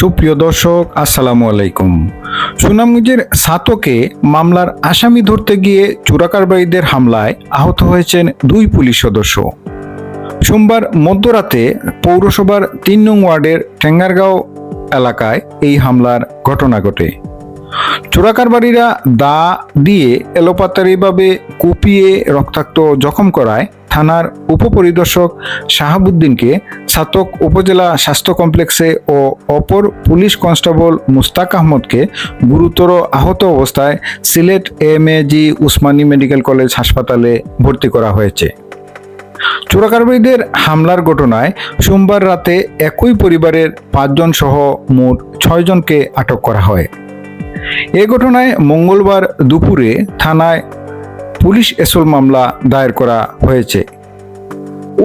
সুপ্রিয় দর্শক, আসসালামু আলাইকুম। সুনামগঞ্জের সাতকে মামলার আসামি ধরতে গিয়ে চোরাকারবারীদের হামলায় আহত হয়েছেন দুই পুলিশ সদস্য। সোমবার মধ্যরাতে পৌরসভার তিন নং ওয়ার্ডের টেঙ্গারগাঁও এলাকায় এই হামলার ঘটনা ঘটে। চোরাকারবারীরা দা দিয়ে এলোপাতারিভাবে কুপিয়ে রক্তাক্ত জখম করায় থানার উপপরিদর্শক শাহাবুদ্দিনকে ছাতক উপজেলা স্বাস্থ্য কমপ্লেক্সে ও অপর পুলিশ কনস্টেবল মুস্তাক আহমদকে গুরুতর আহত অবস্থায় Sylhet M G Osmani medical college হাসপাতালে ভর্তি করা হয়েছে। চোরাকারবারীদের হামলার ঘটনায় সোমবার রাতে একই পরিবারের পাঁচজন সহ মোট ছয়জনকে আটক করা হয়। এ ঘটনায় মঙ্গলবার দুপুরে থানায় পুলিশ এসল মামলা দায়ের করা হয়েছে।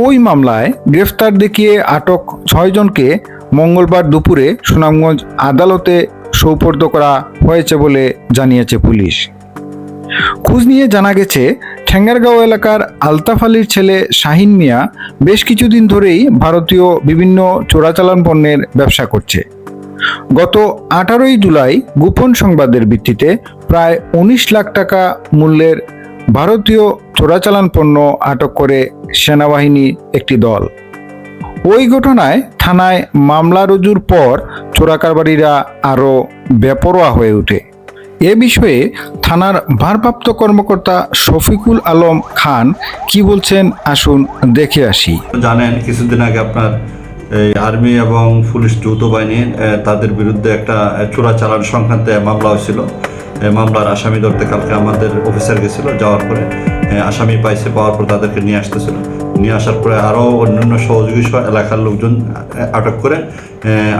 ওই মামলায় গ্রেফতার দেখিয়ে আটক ছয়জনকে মঙ্গলবার দুপুরে সুনামগঞ্জ আদালতে সৌপর্দ করা হয়েছে বলে জানিয়েছে পুলিশ। খোঁজ নিয়ে জানা গেছে, ঠেঙ্গারগাঁও এলাকার আলতাফ আলীর ছেলে শাহিন মিয়া বেশ কিছুদিন ধরেই ভারতীয় বিভিন্ন চোরাচালান পণ্যের ব্যবসা করছে। গত আঠারোই জুলাই গোপন সংবাদের ভিত্তিতে প্রায় উনিশ লাখ টাকা মূল্যের ভারতীয় চোরাচালান পণ্য আটক করে সেনাবাহিনী একটি দল। ওই ঘটনায় থানায় মামলা রুজুর পর চোরাকারবারীরা আরও বেপরোয়া হয়ে ওঠে। এ বিষয়ে থানার ভারপ্রাপ্ত কর্মকর্তা শফিকুল আলম খান কি বলছেন আসুন দেখে আসি। জানেন, কিছুদিন আগে আপনার এই আর্মি এবং পুলিশ যৌথ বাহিনী তাদের বিরুদ্ধে একটা চোরাচালান সংক্রান্ত মামলা হয়েছিল। মামলার আসামি ধরতে কালকে আমাদের অফিসার গেছিল, যাওয়ার পরে আসামি পাইছে, পাওয়ার পর তাদেরকে নিয়ে আসতেছিল। নিয়ে আসার পরে আরও অন্যান্য সহযোগী সহ এলাকার লোকজন আটক করে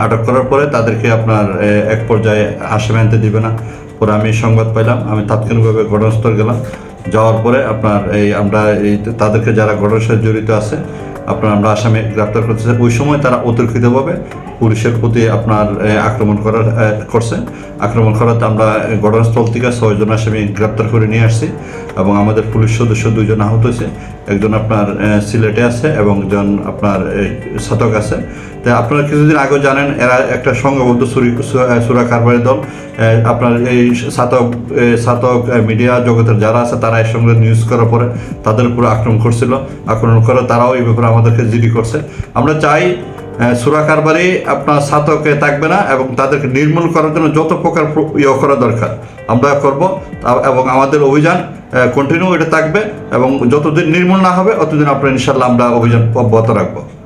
আটক করার পরে তাদেরকে আপনার এক পর্যায়ে আসামি আনতে দিবে না। পরে আমি সংবাদ পাইলাম, আমি তাৎক্ষণিকভাবে ঘটনাস্থল গেলাম। যাওয়ার পরে আপনার এই আমরা এই তাদেরকে যারা ঘটনার সাথে জড়িত আছে, আপনার আমরা আসামে গ্রেপ্তার করতেছে। ওই সময় তারা অতর্কিতভাবে পুলিশের প্রতি আপনার আক্রমণ করার করছে। আক্রমণ করাতে আমরা ঘটনাস্থল থেকে ছয়জন আসামি গ্রেপ্তার করে নিয়ে আসছি এবং আমাদের পুলিশ সদস্য দুজন আহত হয়েছে। একজন আপনার সিলেটে আছে এবং একজন আপনার এ, ছাতক আছে। তো আপনারা কিছুদিন আগেও জানেন এরা একটা সংঘবদ্ধ সু- সুরা কারবারি দল। আপনার এই ছাতক এ, ছাতক মিডিয়া জগতের যারা আছে তারা এর সঙ্গে নিউজ করার পরে তাদের উপরে আক্রমণ করছিল। আক্রমণ করে তারাও এই ব্যাপারে আমাদেরকে জিডি করছে। আমরা চাই আহ, সুরা কারবারি আপনার সাতকে থাকবে না এবং তাদেরকে নির্মূল করার জন্য যত প্রকার প্র- ইয়ে করা দরকার আমরা করব। এবং আমাদের অভিযান কন্টিনিউ এটা থাকবে এবং যতদিন নির্মূল না হবে ততদিন আপনার ইনশাল্লাহ আমরা অভিযান অব্যাহত রাখব।